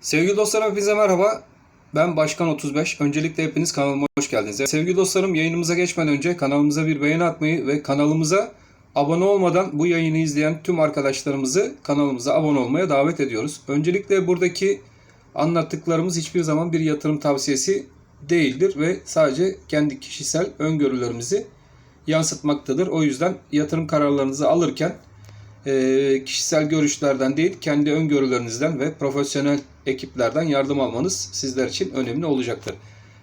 Sevgili dostlarım hepinize merhaba. Ben Başkan 35. Öncelikle hepiniz kanalıma hoş geldiniz. Sevgili dostlarım yayınımıza geçmeden önce kanalımıza bir beğeni atmayı ve kanalımıza abone olmadan bu yayını izleyen tüm arkadaşlarımızı kanalımıza abone olmaya davet ediyoruz. Öncelikle buradaki anlattıklarımız hiçbir zaman bir yatırım tavsiyesi değildir ve sadece kendi kişisel öngörülerimizi yansıtmaktadır. O yüzden yatırım kararlarınızı alırken kişisel görüşlerden değil kendi öngörülerinizden ve profesyonel ekiplerden yardım almanız sizler için önemli olacaktır.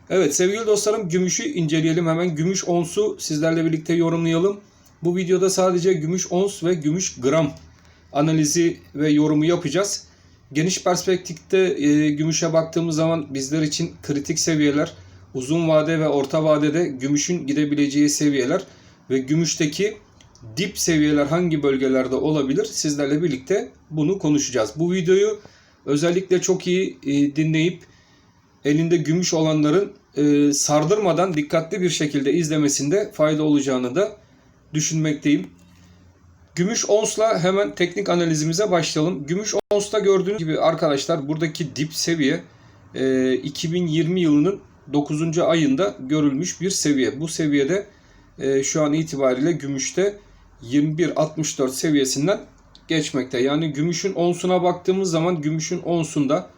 Evet sevgili dostlarım gümüşü inceleyelim hemen. Gümüş onsu sizlerle birlikte yorumlayalım. Bu videoda sadece gümüş ons ve gümüş gram analizi ve yorumu yapacağız. Geniş perspektifte e, gümüşe baktığımız zaman bizler için kritik seviyeler, uzun vade ve orta vadede gümüşün gidebileceği seviyeler ve gümüşteki dip seviyeler hangi bölgelerde olabilir sizlerle birlikte bunu konuşacağız. Bu videoyu özellikle çok iyi e, dinleyip elinde gümüş olanların e, sardırmadan dikkatli bir şekilde izlemesinde fayda olacağını da düşünmekteyim. Gümüş onsla hemen teknik analizimize başlayalım. Gümüş onsta gördüğünüz gibi arkadaşlar buradaki dip seviye e, 2020 yılının 9. ayında görülmüş bir seviye. Bu seviyede e, şu an itibariyle gümüşte 21.64 seviyesinden geçmekte. Yani gümüşün onsuna baktığımız zaman gümüşün onsunda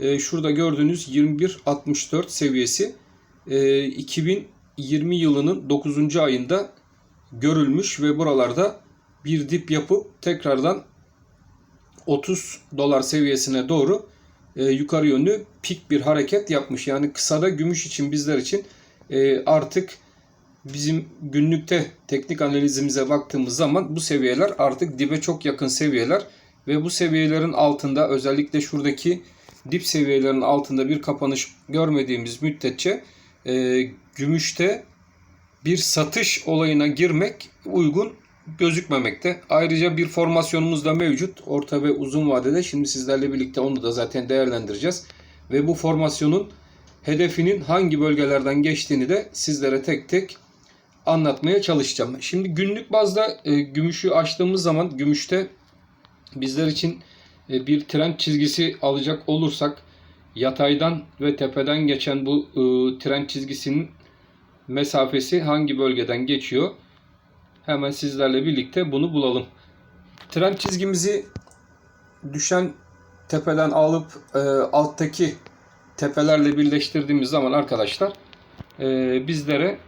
e, şurada gördüğünüz 21.64 seviyesi e, 2020 yılının 9. ayında görülmüş ve buralarda bir dip yapıp tekrardan 30 dolar seviyesine doğru e, yukarı yönlü pik bir hareket yapmış. Yani kısada gümüş için bizler için e, artık bizim günlükte teknik analizimize baktığımız zaman bu seviyeler artık dibe çok yakın seviyeler ve bu seviyelerin altında özellikle şuradaki dip seviyelerin altında bir kapanış görmediğimiz müddetçe e, gümüşte bir satış olayına girmek uygun gözükmemekte. Ayrıca bir formasyonumuz da mevcut. Orta ve uzun vadede. Şimdi sizlerle birlikte onu da zaten değerlendireceğiz. Ve bu formasyonun hedefinin hangi bölgelerden geçtiğini de sizlere tek tek anlatmaya çalışacağım. Şimdi günlük bazda e, gümüşü açtığımız zaman gümüşte bizler için e, bir trend çizgisi alacak olursak yataydan ve tepeden geçen bu e, trend çizgisinin mesafesi hangi bölgeden geçiyor? Hemen sizlerle birlikte bunu bulalım. Trend çizgimizi düşen tepeden alıp e, alttaki tepelerle birleştirdiğimiz zaman arkadaşlar e, bizlere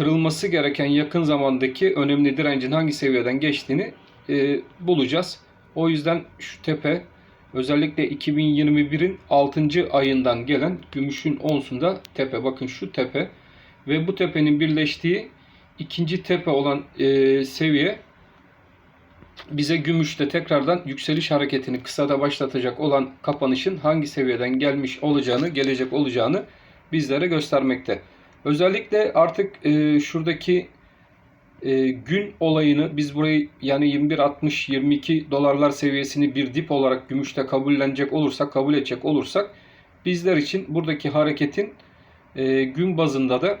kırılması gereken yakın zamandaki önemli direncin hangi seviyeden geçtiğini e, bulacağız. O yüzden şu tepe özellikle 2021'in 6. ayından gelen gümüşün onsunda tepe. Bakın şu tepe ve bu tepenin birleştiği ikinci tepe olan e, seviye bize gümüşte tekrardan yükseliş hareketini kısada başlatacak olan kapanışın hangi seviyeden gelmiş olacağını, gelecek olacağını bizlere göstermekte. Özellikle artık e, şuradaki e, gün olayını biz burayı yani 21.60-22 dolarlar seviyesini bir dip olarak gümüşte kabullenecek olursak, kabul edecek olursak bizler için buradaki hareketin e, gün bazında da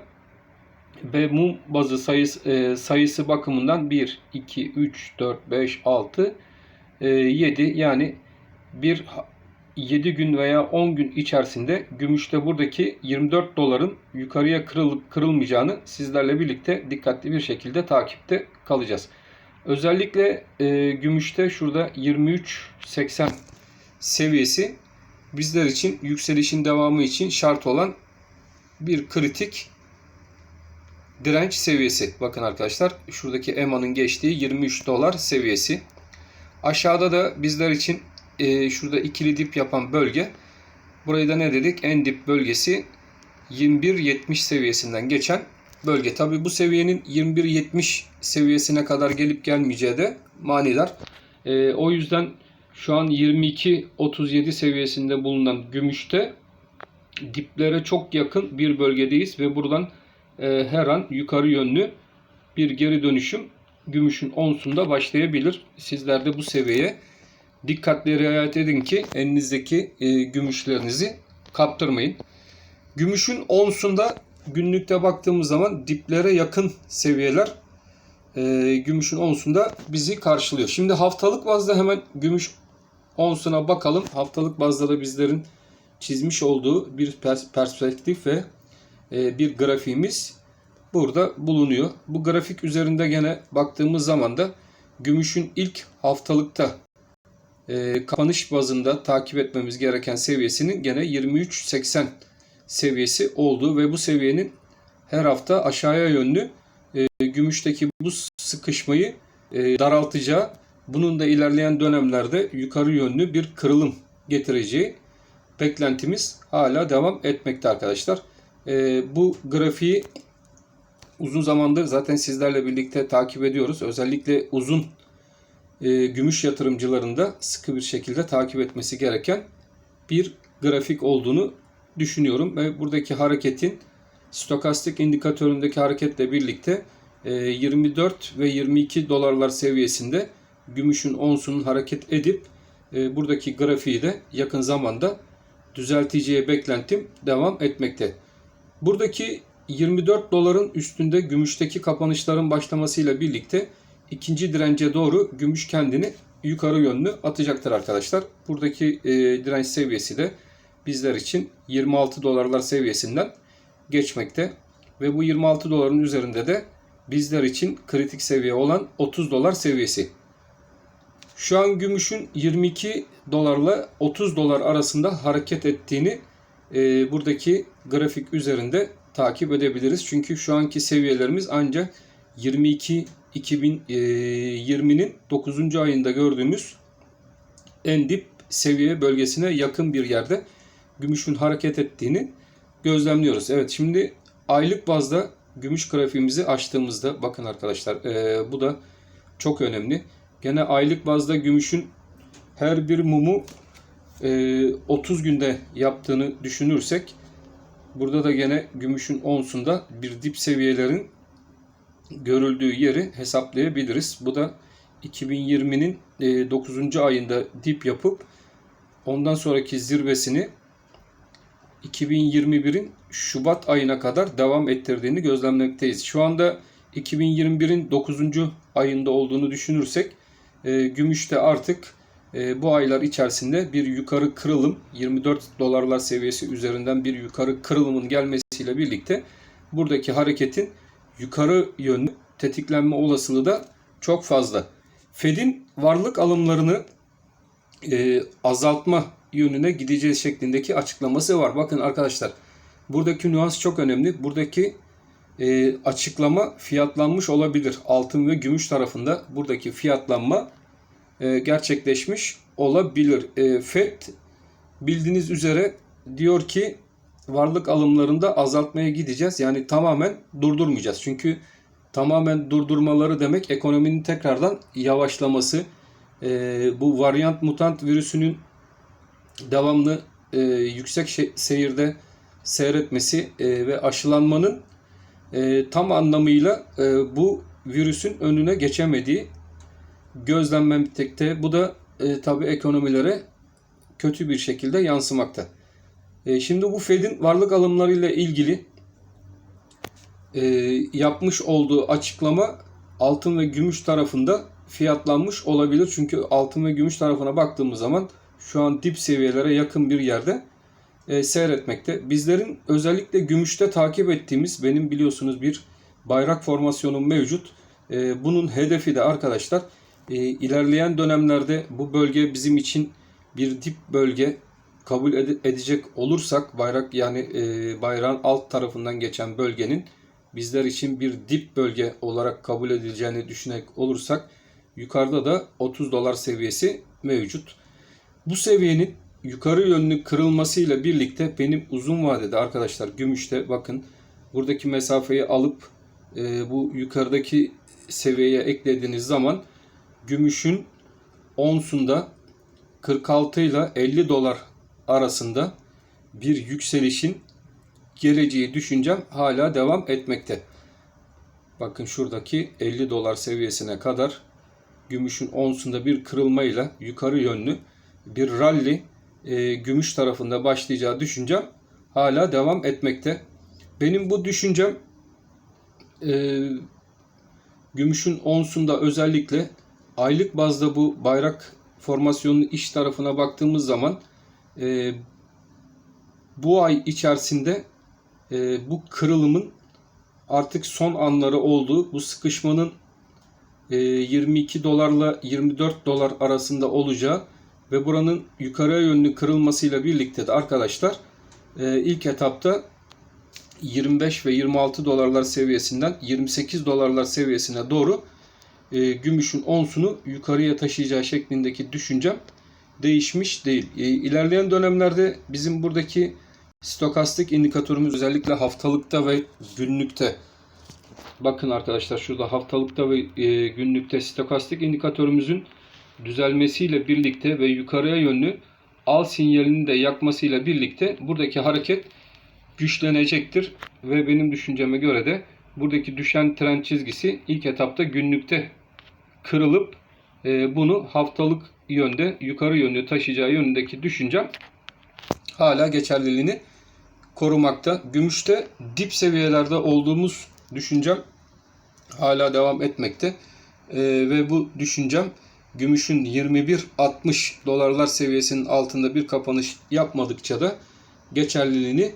ve mum bazı sayısı, e, sayısı bakımından 1, 2, 3, 4, 5, 6, e, 7 yani bir 7 gün veya 10 gün içerisinde gümüşte buradaki 24 doların yukarıya kırılıp kırılmayacağını sizlerle birlikte dikkatli bir şekilde takipte kalacağız. Özellikle e, gümüşte şurada 23.80 seviyesi bizler için yükselişin devamı için şart olan bir kritik direnç seviyesi. Bakın arkadaşlar şuradaki EMA'nın geçtiği 23 dolar seviyesi. Aşağıda da bizler için e, şurada ikili dip yapan bölge. Burayı da ne dedik? En dip bölgesi 21.70 seviyesinden geçen bölge. Tabi bu seviyenin 21.70 seviyesine kadar gelip gelmeyeceği de manidar. E, o yüzden şu an 22.37 seviyesinde bulunan gümüşte diplere çok yakın bir bölgedeyiz ve buradan e, her an yukarı yönlü bir geri dönüşüm gümüşün onsunda başlayabilir. Sizler de bu seviyeye dikkatli riayet edin ki elinizdeki e, gümüşlerinizi kaptırmayın. Gümüşün onsunda günlükte baktığımız zaman diplere yakın seviyeler e, gümüşün onsunda bizi karşılıyor. Şimdi haftalık bazda hemen gümüş onsuna bakalım. Haftalık bazda da bizlerin çizmiş olduğu bir pers- perspektif ve e, bir grafiğimiz burada bulunuyor. Bu grafik üzerinde gene baktığımız zaman da gümüşün ilk haftalıkta e, kapanış bazında takip etmemiz gereken seviyesinin gene 23.80 seviyesi olduğu ve bu seviyenin her hafta aşağıya yönlü e, gümüşteki bu sıkışmayı e, daraltacağı, bunun da ilerleyen dönemlerde yukarı yönlü bir kırılım getireceği beklentimiz hala devam etmekte arkadaşlar. E, bu grafiği uzun zamandır zaten sizlerle birlikte takip ediyoruz. Özellikle uzun e, gümüş yatırımcılarında sıkı bir şekilde takip etmesi gereken bir grafik olduğunu düşünüyorum ve buradaki hareketin stokastik indikatöründeki hareketle birlikte e, 24 ve 22 dolarlar seviyesinde gümüşün onsunun hareket edip e, buradaki grafiği de yakın zamanda düzelteceği beklentim devam etmekte. Buradaki 24 doların üstünde gümüşteki kapanışların başlamasıyla birlikte ikinci dirence doğru gümüş kendini yukarı yönlü atacaktır arkadaşlar. Buradaki e, direnç seviyesi de bizler için 26 dolarlar seviyesinden geçmekte. Ve bu 26 doların üzerinde de bizler için kritik seviye olan 30 dolar seviyesi. Şu an gümüşün 22 dolarla 30 dolar arasında hareket ettiğini e, buradaki grafik üzerinde takip edebiliriz. Çünkü şu anki seviyelerimiz ancak 22 2020'nin 9. ayında gördüğümüz en dip seviye bölgesine yakın bir yerde gümüşün hareket ettiğini gözlemliyoruz. Evet şimdi aylık bazda gümüş grafiğimizi açtığımızda bakın arkadaşlar e, bu da çok önemli. Gene aylık bazda gümüşün her bir mumu e, 30 günde yaptığını düşünürsek burada da gene gümüşün onsunda bir dip seviyelerin görüldüğü yeri hesaplayabiliriz. Bu da 2020'nin 9. ayında dip yapıp ondan sonraki zirvesini 2021'in Şubat ayına kadar devam ettirdiğini gözlemlemekteyiz. Şu anda 2021'in 9. ayında olduğunu düşünürsek e, gümüşte artık e, bu aylar içerisinde bir yukarı kırılım 24 dolarlar seviyesi üzerinden bir yukarı kırılımın gelmesiyle birlikte buradaki hareketin yukarı yönlü tetiklenme olasılığı da çok fazla. Fed'in varlık alımlarını e, azaltma yönüne gideceğiz şeklindeki açıklaması var. Bakın arkadaşlar buradaki nüans çok önemli. Buradaki e, açıklama fiyatlanmış olabilir. Altın ve gümüş tarafında buradaki fiyatlanma e, gerçekleşmiş olabilir. E, Fed bildiğiniz üzere diyor ki varlık alımlarında azaltmaya gideceğiz. Yani tamamen durdurmayacağız. Çünkü tamamen durdurmaları demek ekonominin tekrardan yavaşlaması. E, bu varyant mutant virüsünün devamlı e, yüksek şey, seyirde seyretmesi e, ve aşılanmanın e, tam anlamıyla e, bu virüsün önüne geçemediği gözlenmekte. Bu da e, tabi ekonomilere kötü bir şekilde yansımakta. E, şimdi bu Fed'in varlık alımlarıyla ilgili e, yapmış olduğu açıklama altın ve gümüş tarafında fiyatlanmış olabilir. Çünkü altın ve gümüş tarafına baktığımız zaman şu an dip seviyelere yakın bir yerde e, seyretmekte. Bizlerin özellikle gümüşte takip ettiğimiz benim biliyorsunuz bir bayrak formasyonum mevcut. E, bunun hedefi de arkadaşlar e, ilerleyen dönemlerde bu bölge bizim için bir dip bölge kabul ede- edecek olursak bayrak yani e, bayrağın alt tarafından geçen bölgenin bizler için bir dip bölge olarak kabul edileceğini düşünecek olursak yukarıda da 30 dolar seviyesi mevcut. Bu seviyenin yukarı yönlü kırılmasıyla birlikte benim uzun vadede arkadaşlar gümüşte bakın buradaki mesafeyi alıp e, bu yukarıdaki seviyeye eklediğiniz zaman gümüşün onsunda 46 ile 50 dolar arasında bir yükselişin geleceği düşüncem hala devam etmekte. Bakın şuradaki 50 dolar seviyesine kadar gümüşün onsunda bir kırılmayla yukarı yönlü bir rally e, gümüş tarafında başlayacağı düşüncem hala devam etmekte. Benim bu düşüncem e, gümüşün onsunda özellikle aylık bazda bu bayrak formasyonun iç tarafına baktığımız zaman e, bu ay içerisinde e, bu kırılımın artık son anları olduğu, bu sıkışmanın e, 22 dolarla 24 dolar arasında olacağı ve buranın yukarıya yönlü kırılmasıyla birlikte de arkadaşlar e, ilk etapta 25 ve 26 dolarlar seviyesinden 28 dolarlar seviyesine doğru e, gümüşün onsunu yukarıya taşıyacağı şeklindeki düşüncem değişmiş değil. E, ilerleyen dönemlerde bizim buradaki stokastik indikatörümüz özellikle haftalıkta ve günlükte bakın arkadaşlar şurada haftalıkta ve e, günlükte stokastik indikatörümüzün düzelmesiyle birlikte ve yukarıya yönlü al sinyalini de yakmasıyla birlikte buradaki hareket güçlenecektir ve benim düşünceme göre de buradaki düşen trend çizgisi ilk etapta günlükte kırılıp bunu haftalık yönde yukarı yönlü taşıyacağı yönündeki düşüncem hala geçerliliğini korumakta. Gümüşte dip seviyelerde olduğumuz düşüncem hala devam etmekte. E, ve bu düşüncem gümüşün 21.60 dolarlar seviyesinin altında bir kapanış yapmadıkça da geçerliliğini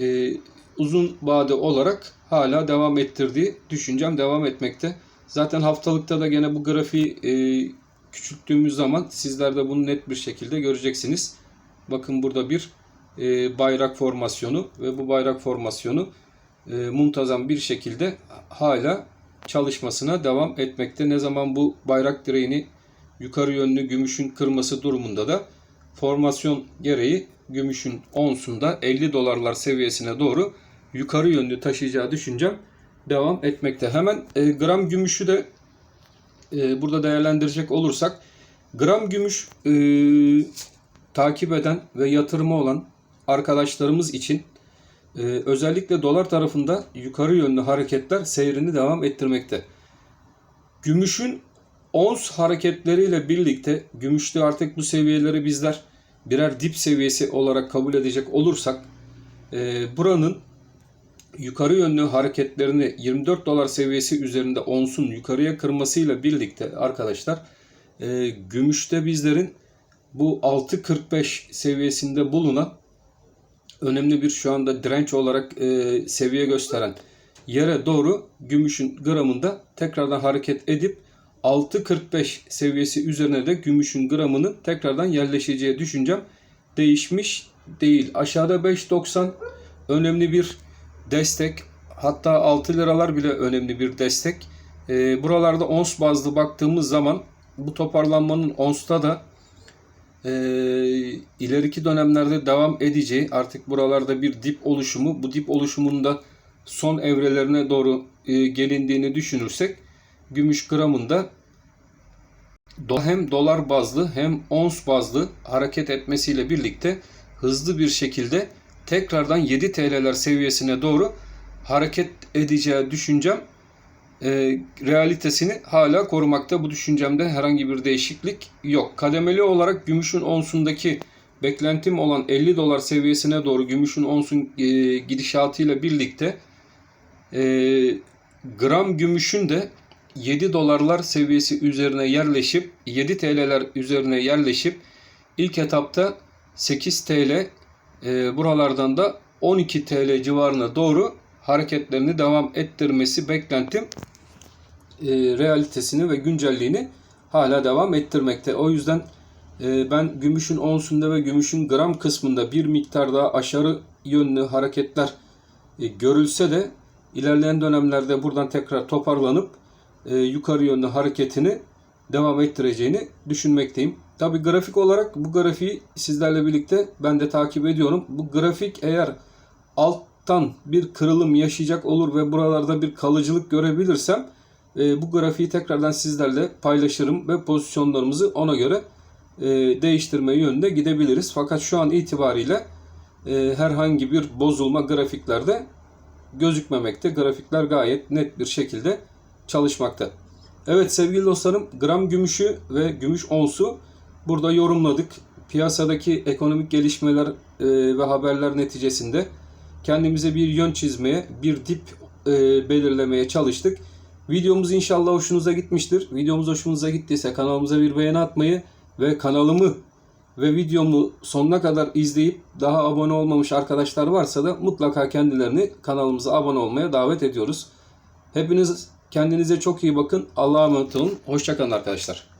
e, uzun vade olarak hala devam ettirdiği düşüncem devam etmekte. Zaten haftalıkta da gene bu grafiği e, küçülttüğümüz zaman sizler de bunu net bir şekilde göreceksiniz. Bakın burada bir e, bayrak formasyonu ve bu bayrak formasyonu e, muntazam bir şekilde hala çalışmasına devam etmekte. Ne zaman bu bayrak direğini yukarı yönlü gümüşün kırması durumunda da formasyon gereği gümüşün onsunda 50 dolarlar seviyesine doğru yukarı yönlü taşıyacağı düşüncem devam etmekte. Hemen e, gram gümüşü de e, burada değerlendirecek olursak gram gümüş e, takip eden ve yatırımı olan arkadaşlarımız için e, özellikle dolar tarafında yukarı yönlü hareketler seyrini devam ettirmekte. Gümüşün ons hareketleriyle birlikte gümüşte artık bu seviyeleri bizler birer dip seviyesi olarak kabul edecek olursak e, buranın yukarı yönlü hareketlerini 24 dolar seviyesi üzerinde onsun yukarıya kırmasıyla birlikte arkadaşlar e, gümüşte bizlerin bu 6.45 seviyesinde bulunan önemli bir şu anda direnç olarak e, seviye gösteren yere doğru gümüşün gramında tekrardan hareket edip 6.45 seviyesi üzerine de gümüşün gramının tekrardan yerleşeceği düşüncem değişmiş değil. Aşağıda 5.90 önemli bir destek. Hatta 6 liralar bile önemli bir destek. E, buralarda ons bazlı baktığımız zaman bu toparlanmanın onsta da e, ileriki dönemlerde devam edeceği artık buralarda bir dip oluşumu bu dip oluşumunda son evrelerine doğru e, gelindiğini düşünürsek gümüş gramında hem dolar bazlı hem ons bazlı hareket etmesiyle birlikte hızlı bir şekilde tekrardan 7 TL'ler seviyesine doğru hareket edeceği düşüncem e, realitesini hala korumakta. Bu düşüncemde herhangi bir değişiklik yok. Kademeli olarak gümüşün onsundaki beklentim olan 50 dolar seviyesine doğru gümüşün onsun e, gidişatıyla birlikte e, gram gümüşün de 7 dolarlar seviyesi üzerine yerleşip 7 TL'ler üzerine yerleşip ilk etapta 8 TL e, buralardan da 12 TL civarına doğru hareketlerini devam ettirmesi beklentim e, realitesini ve güncelliğini hala devam ettirmekte. O yüzden e, ben gümüşün onsunda ve gümüşün gram kısmında bir miktar daha aşağı yönlü hareketler e, görülse de ilerleyen dönemlerde buradan tekrar toparlanıp e, yukarı yönlü hareketini devam ettireceğini düşünmekteyim. Tabi grafik olarak bu grafiği sizlerle birlikte ben de takip ediyorum. Bu grafik eğer alttan bir kırılım yaşayacak olur ve buralarda bir kalıcılık görebilirsem e, bu grafiği tekrardan sizlerle paylaşırım ve pozisyonlarımızı ona göre e, değiştirme yönünde gidebiliriz. Fakat şu an itibariyle e, herhangi bir bozulma grafiklerde gözükmemekte. Grafikler gayet net bir şekilde çalışmakta. Evet sevgili dostlarım gram gümüşü ve gümüş onsu burada yorumladık. Piyasadaki ekonomik gelişmeler e, ve haberler neticesinde kendimize bir yön çizmeye, bir dip e, belirlemeye çalıştık. Videomuz inşallah hoşunuza gitmiştir. Videomuz hoşunuza gittiyse kanalımıza bir beğeni atmayı ve kanalımı ve videomu sonuna kadar izleyip daha abone olmamış arkadaşlar varsa da mutlaka kendilerini kanalımıza abone olmaya davet ediyoruz. Hepiniz kendinize çok iyi bakın. Allah'a emanet olun. Hoşçakalın arkadaşlar.